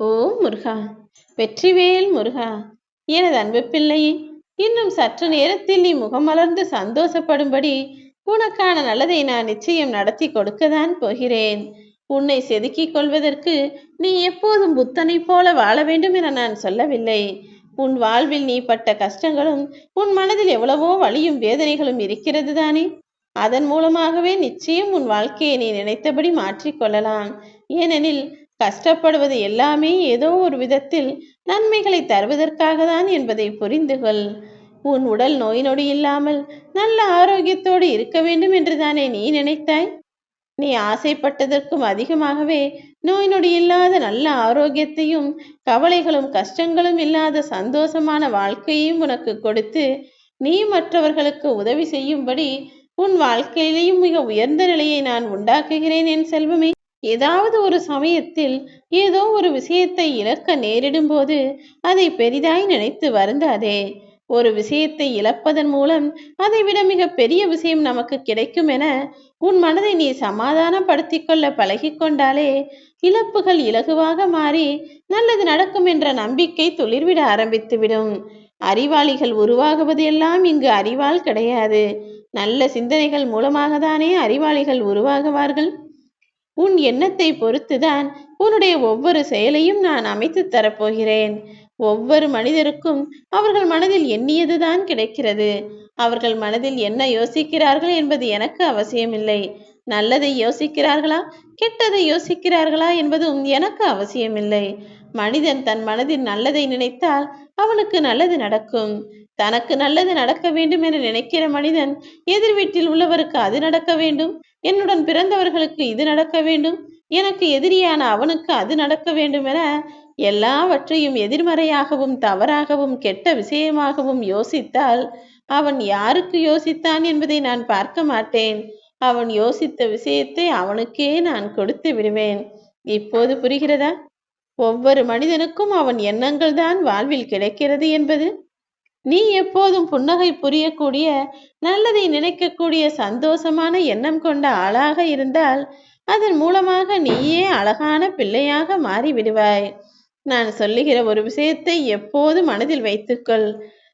ஓ முருகா வெற்றிவேல் முருகா எனது அன்பு பிள்ளையே இன்னும் சற்று நேரத்தில் நீ முகமலர்ந்து சந்தோஷப்படும்படி உனக்கான நல்லதை நான் நிச்சயம் நடத்தி கொடுக்கத்தான் போகிறேன். உன்னை செதுக்கிக் கொள்வதற்கு நீ எப்போதும் புத்தனைப் போல வாழ வேண்டும் என நான் சொல்லவில்லை. உன் வாழ்வில் நீ பட்ட கஷ்டங்களும் உன் மனதில் எவ்வளவோ வலியும் வேதனைகளும் இருக்கிறது தானே? அதன் மூலமாகவே நிச்சயம் உன் வாழ்க்கையை நீ நினைத்தபடி மாற்றிக்கொள்ளலாம் ஏனெனில் கஷ்டப்படுவது எல்லாமே ஏதோ ஒரு விதத்தில் நன்மைகளை தருவதற்காக தான் என்பதை புரிந்து கொள். உன் உடல் நோய் நொடி இல்லாமல் நல்ல ஆரோக்கியத்தோடு இருக்க வேண்டும் என்று தானே நீ நினைத்தாய்? நீ ஆசைப்பட்டதற்கும் அதிகமாகவே நோய் நொடி இல்லாத நல்ல ஆரோக்கியத்தையும் கவலைகளும் கஷ்டங்களும் இல்லாத சந்தோஷமான வாழ்க்கையையும் உனக்கு கொடுத்து நீ மற்றவர்களுக்கு உதவி செய்யும்படி உன் வாழ்க்கையிலேயும் மிக உயர்ந்த நிலையை நான் உண்டாக்குகிறேன் என் செல்வமே. ஏதாவது ஒரு சமயத்தில் ஏதோ ஒரு விஷயத்தை இழக்க நேரிடும் போது அதை பெரிதாய் நினைத்து வருந்தாதே. ஒரு விஷயத்தை இழப்பதன் மூலம் அதை விட மிக பெரிய விஷயம் நமக்கு கிடைக்கும் என உன் மனதை நீ சமாதானப்படுத்திக் கொள்ள பழகிக்கொண்டாலே இழப்புகள் இலகுவாக மாறி நல்லது நடக்கும் என்ற நம்பிக்கை துளிர்விட ஆரம்பித்துவிடும். அறிவாளிகள் உருவாகுவது எல்லாம் இங்கு அறிவால் கிடையாது. நல்ல சிந்தனைகள் மூலமாக தானே அறிவாளிகள் உருவாகுவார்கள்? உன் எண்ணத்தை பொறுத்துதான் உன்னுடைய ஒவ்வொரு செயலையும் நான் அமைத்து தரப்போகிறேன். ஒவ்வொரு மனிதருக்கும் அவர்கள் மனதில் எண்ணியதுதான் கிடைக்கிறது. அவர்கள் மனதில் என்ன யோசிக்கிறார்கள் என்பது எனக்கு அவசியமில்லை. நல்லதை யோசிக்கிறார்களா? கெட்டதை யோசிக்கிறார்களா என்பதும் எனக்கு அவசியமில்லை. மனிதன் தன் மனதில் நல்லதை நினைத்தால் அவனுக்கு நல்லது நடக்கும். தனக்கு நல்லது நடக்க வேண்டும் என நினைக்கிற மனிதன் எதிர் வீட்டில் உள்ளவருக்கு அது நடக்க வேண்டும்? என்னுடன் பிறந்தவர்களுக்கு இது நடக்க வேண்டும்? எனக்கு எதிரியான அவனுக்கு அது நடக்க வேண்டும் என எல்லாவற்றையும் எதிர்மறையாகவும் தவறாகவும் கெட்ட விஷயமாகவும் யோசித்தால் அவன் யாருக்கு யோசித்தான் என்பதை நான் பார்க்க மாட்டேன். அவன் யோசித்த விஷயத்தை அவனுக்கே நான் கொடுத்து விடுவேன். இப்போது புரிகிறதா? ஒவ்வொரு மனிதனுக்கும் அவன் எண்ணங்கள் தான் வாழ்வில் கிடைக்கிறது என்பது நீ எப்போதும் புன்னகை புரியக்கூடிய நல்லதை நினைக்கக்கூடிய சந்தோஷமான எண்ணம் கொண்ட ஆளாக இருந்தால் அதன் மூலமாக நீயே அழகான பிள்ளையாக மாறி விடுவாய் நான் சொல்லுகிற ஒரு விஷயத்தை எப்போது மனதில் வைத்துக்கொள்.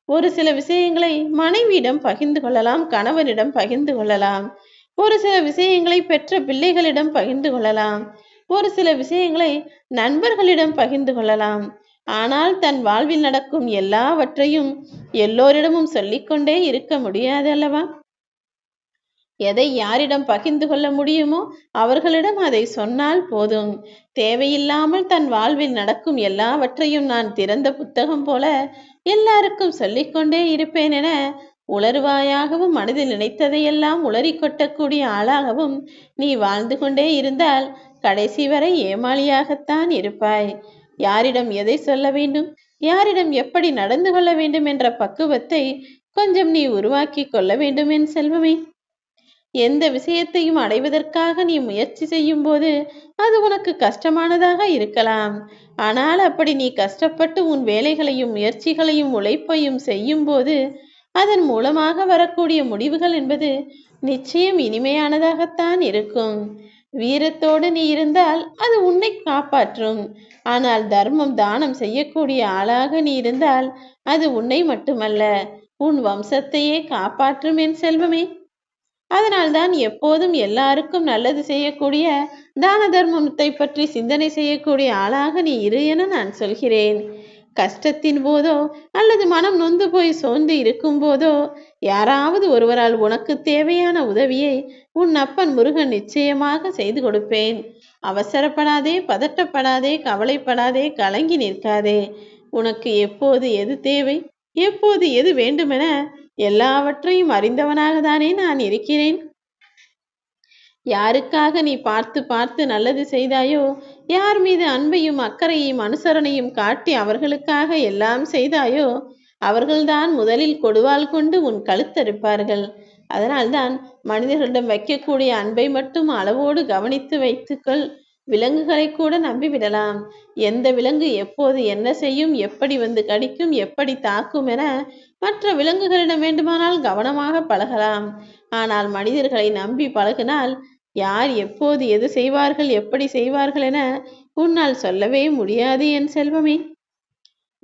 ஒரு சில விஷயங்களை மனைவியிடம் பகிர்ந்து கொள்ளலாம் கணவனிடம் பகிர்ந்து கொள்ளலாம். ஒரு சில விஷயங்களை பெற்ற பிள்ளைகளிடம் பகிர்ந்து கொள்ளலாம். ஒரு சில விஷயங்களை நண்பர்களிடம் பகிர்ந்து கொள்ளலாம். ஆனால் தன் வாழ்வில் நடக்கும் எல்லாவற்றையும் எல்லோரிடமும் சொல்லிக்கொண்டே இருக்க முடியாது அல்லவா? எதை யாரிடம் பகிர்ந்து கொள்ள முடியுமோ அவர்களிடம் அதை சொன்னால் போதும். தேவையில்லாமல் தன் வாழ்வில் நடக்கும் எல்லாவற்றையும் நான் திறந்த புத்தகம் போல எல்லாருக்கும் சொல்லிக்கொண்டே இருப்பேன் என உளறுவாயாகவும் மனதில் நினைத்ததையெல்லாம் உளறி கொட்டக்கூடிய ஆளாகவும் நீ வாழ்ந்து கொண்டே இருந்தால் கடைசி வரை ஏமாளியாகத்தான் இருப்பாய். யாரிடம் எதை சொல்ல வேண்டும்? யாரிடம் எப்படி நடந்து கொள்ள வேண்டும் என்ற பக்குவத்தை கொஞ்சம் நீ உருவாக்கி கொள்ள வேண்டும் என் செல்வமே. எந்த விஷயத்தையும் அடைவதற்காக நீ முயற்சி செய்யும் போது அது உனக்கு கஷ்டமானதாக இருக்கலாம். ஆனால் அப்படி நீ கஷ்டப்பட்டு உன் வேலைகளையும் முயற்சிகளையும் உழைப்பையும் செய்யும் போது அதன் மூலமாக வரக்கூடிய முடிவுகள் என்பது நிச்சயம் இனிமையானதாகத்தான் இருக்கும். வீரத்தோடு நீ இருந்தால் அது உன்னை காப்பாற்றும். ஆனால் தர்மம் தானம் செய்யக்கூடிய ஆளாக நீ இருந்தால் அது உன்னை மட்டுமல்ல உன் வம்சத்தையே காப்பாற்றும் என் செல்வமே. அதனால்தான் எப்போதும் எல்லாருக்கும் நல்லது செய்யக்கூடிய தான தர்மத்தை பற்றி சிந்தனை செய்யக்கூடிய ஆளாக நீ இரு என நான் சொல்கிறேன். கஷ்டத்தின் போதோ அல்லது மனம் நொந்து போய் சோர்ந்து இருக்கும் போதோ யாராவது ஒருவரால் உனக்கு தேவையான உதவியை உன் அப்பன் முருகன் நிச்சயமாக செய்து கொடுப்பேன். அவசரப்படாதே பதட்டப்படாதே கவலைப்படாதே கலங்கி நிற்காதே. உனக்கு எப்போது எது தேவை எப்போது எது வேண்டுமென எல்லாவற்றையும் அறிந்தவனாக தானே நான் இருக்கிறேன். யாருக்காக நீ பார்த்து பார்த்து நல்லது செய்தாயோ? யார் மீது அன்பையும் அக்கறையும் அனுசரணையும் காட்டி அவர்களுக்காக எல்லாம் செய்தாயோ? அவர்கள்தான் முதலில் கொடுவால் கொண்டு உன் கழுத்தறுப்பார்கள். அதனால்தான் மனிதர்களிடம் வைக்கக்கூடிய அன்பை மட்டும் அளவோடு கவனித்து வைத்துக்கொள். விலங்குகளை கூட நம்பிவிடலாம். எந்த விலங்கு எப்போது என்ன செய்யும் எப்படி வந்து கடிக்கும் எப்படி தாக்கும் என மற்ற விலங்குகளிடம் வேண்டுமானால் கவனமாக பழகலாம். ஆனால் மனிதர்களை நம்பி பழகினால் யார் எப்போது எது செய்வார்கள் எப்படி செய்வார்கள் என உன்னால் சொல்லவே முடியாது என் செல்வமே.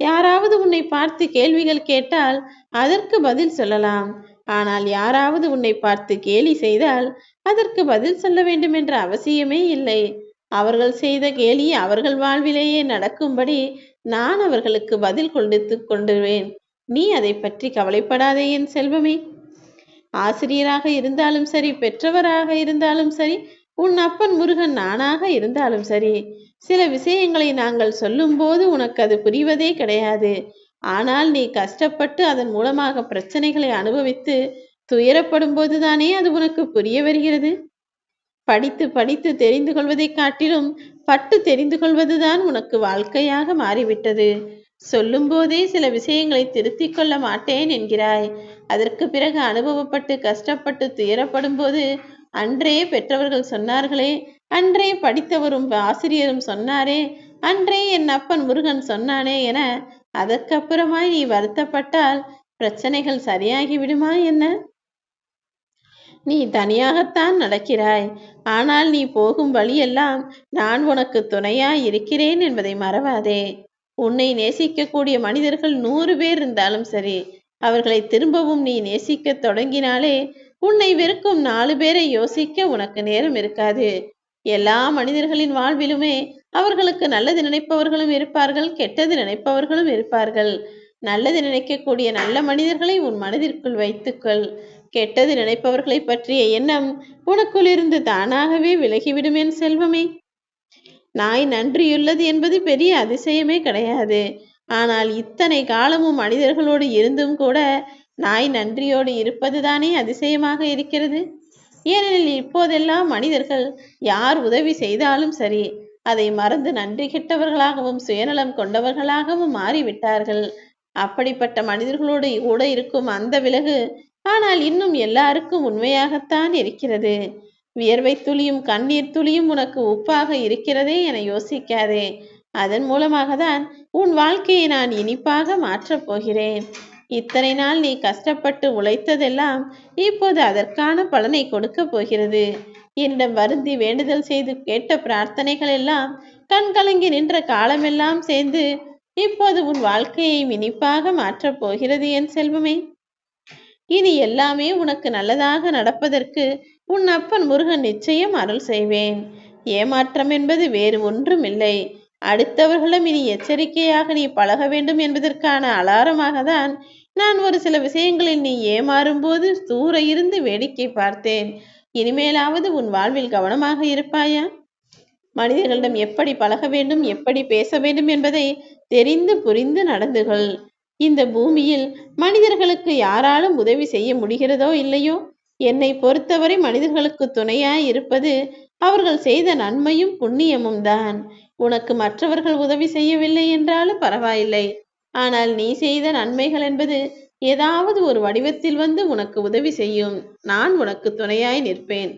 யாராவது உன்னை பார்த்து கேள்விகள் கேட்டால் அதற்கு பதில் சொல்லலாம். ஆனால் யாராவது உன்னை பார்த்து கேலி செய்தால் அதற்கு பதில் சொல்ல வேண்டும் என்ற அவசியமே இல்லை. அவர்கள் செய்த கேலி அவர்கள் வாழ்விலேயே நடக்கும்படி நான் அவர்களுக்கு பதில் கொடுத்து கொண்டுவேன் நீ அதை பற்றி கவலைப்படாதே என் செல்வமே. ஆசிரியராக இருந்தாலும் சரி பெற்றவராக இருந்தாலும் சரி உன் அப்பன் முருகன் நானாக இருந்தாலும் சரி சில விஷயங்களை நாங்கள் சொல்லும்போது உனக்கு அது புரிவதே கிடையாது. ஆனால் நீ கஷ்டப்பட்டு அதன் மூலமாக பிரச்சனைகளை அனுபவித்து துயரப்படும் போதுதானே அது உனக்கு புரிய வருகிறது? படித்து படித்து தெரிந்து கொள்வதை காட்டிலும் பட்டு தெரிந்து கொள்வதுதான் உனக்கு வாழ்க்கையாக மாறிவிட்டது. சொல்லும் போதே சில விஷயங்களை திருத்திக் கொள்ள மாட்டேன் என்கிறாய். அதற்கு பிறகு அனுபவப்பட்டு கஷ்டப்பட்டு துயரப்படும் போது அன்றே பெற்றவர்கள் சொன்னார்களே அன்றே படித்தவரும் ஆசிரியரும் சொன்னாரே அன்றே என் அப்பன் முருகன் சொன்னானே என அதற்கப்புறமாய் நீ வருத்தப்பட்டால் பிரச்சனைகள் சரியாகி விடுமா என்ன? நீ தனியாகத்தான் நடக்கிறாய். ஆனால் நீ போகும் வழியெல்லாம் நான் உனக்கு துணையாய் இருக்கிறேன் என்பதை மறவாதே. உன்னை நேசிக்கக்கூடிய மனிதர்கள் நூறு பேர் இருந்தாலும் சரி அவர்களை திரும்பவும் நீ நேசிக்க தொடங்கினாலே உன்னை வெறுக்கும் நாலு பேரை யோசிக்க உனக்கு நேரம் இருக்காது. எல்லா மனிதர்களின் வாழ்விலுமே அவர்களுக்கு நல்லது நினைப்பவர்களும் இருப்பார்கள் கெட்டது நினைப்பவர்களும் இருப்பார்கள். நல்லது நினைக்கக்கூடிய நல்ல மனிதர்களை உன் மனதிற்குள் வைத்துக்கொள். கெட்டது நினைப்பவர்களை பற்றிய எண்ணம் உனக்குள் இருந்து தானாகவே விலகிவிடும் என் செல்வமே. நாய் நன்றியுள்ளது என்பது பெரிய அதிசயமே கிடையாது. ஆனால் இத்தனை காலமும் மனிதர்களோடு இருந்தும் கூட நாய் நன்றியோடு இருப்பதுதானே அதிசயமாக இருக்கிறது? ஏனெனில் இப்போதெல்லாம் மனிதர்கள் யார் உதவி செய்தாலும் சரி அதை மறந்து நன்றி கெட்டவர்களாகவும் சுயநலம் கொண்டவர்களாகவும் மாறிவிட்டார்கள். அப்படிப்பட்ட மனிதர்களோடு கூட இருக்கும் அந்த விலகு ஆனால் இன்னும் எல்லாருக்கும் உண்மையாகத்தான் இருக்கிறது. வியர்வை துளியும் கண்ணீர் துளியும் உனக்கு உப்பாக இருக்கிறதே என யோசிக்காதே. அதன் மூலமாக தான் உன் வாழ்க்கையை நான் இனிப்பாக மாற்றப் போகிறேன். இத்தனை நாள் நீ கஷ்டப்பட்டு உழைத்ததெல்லாம் இப்போது அதற்கான பலனை கொடுக்க போகிறது. என்னிடம் வருந்தி வேண்டுதல் செய்து கேட்ட பிரார்த்தனைகள் எல்லாம் கண்கலங்கி நின்ற காலமெல்லாம் சேர்ந்து இப்போது உன் வாழ்க்கையை இனிப்பாக மாற்றப் போகிறது என் செல்வமே. இனி எல்லாமே உனக்கு நல்லதாக நடப்பதற்கு உன் அப்பன் முருகன் நிச்சயம் அருள் செய்வேன். ஏமாற்றம் என்பது வேறு ஒன்றும் இல்லை அடுத்தவர்களும் இனி எச்சரிக்கையாக நீ பழக வேண்டும் என்பதற்கான அலாரமாக தான் நான் ஒரு சில விஷயங்களில் நீ ஏமாறும் போது தூர இருந்து வேடிக்கை பார்த்தேன். இனிமேலாவது உன் வாழ்வில் கவனமாக இருப்பாயா? மனிதர்களிடம் எப்படி பழக வேண்டும் எப்படி பேச வேண்டும் என்பதை தெரிந்து புரிந்து நடந்துகள். இந்த பூமியில் மனிதர்களுக்கு யாராலும் உதவி செய்ய முடிகிறதோ இல்லையோ? என்னை பொறுத்தவரை மனிதர்களுக்கு துணையாய் இருப்பது அவர்கள் செய்த நன்மையும் புண்ணியமும் தான். உனக்கு மற்றவர்கள் உதவி செய்யவில்லை என்றாலும் பரவாயில்லை. ஆனால் நீ செய்த நன்மைகள் என்பது ஏதாவது ஒரு வடிவத்தில் வந்து உனக்கு உதவி செய்யும். நான் உனக்கு துணையாய் நிற்பேன்.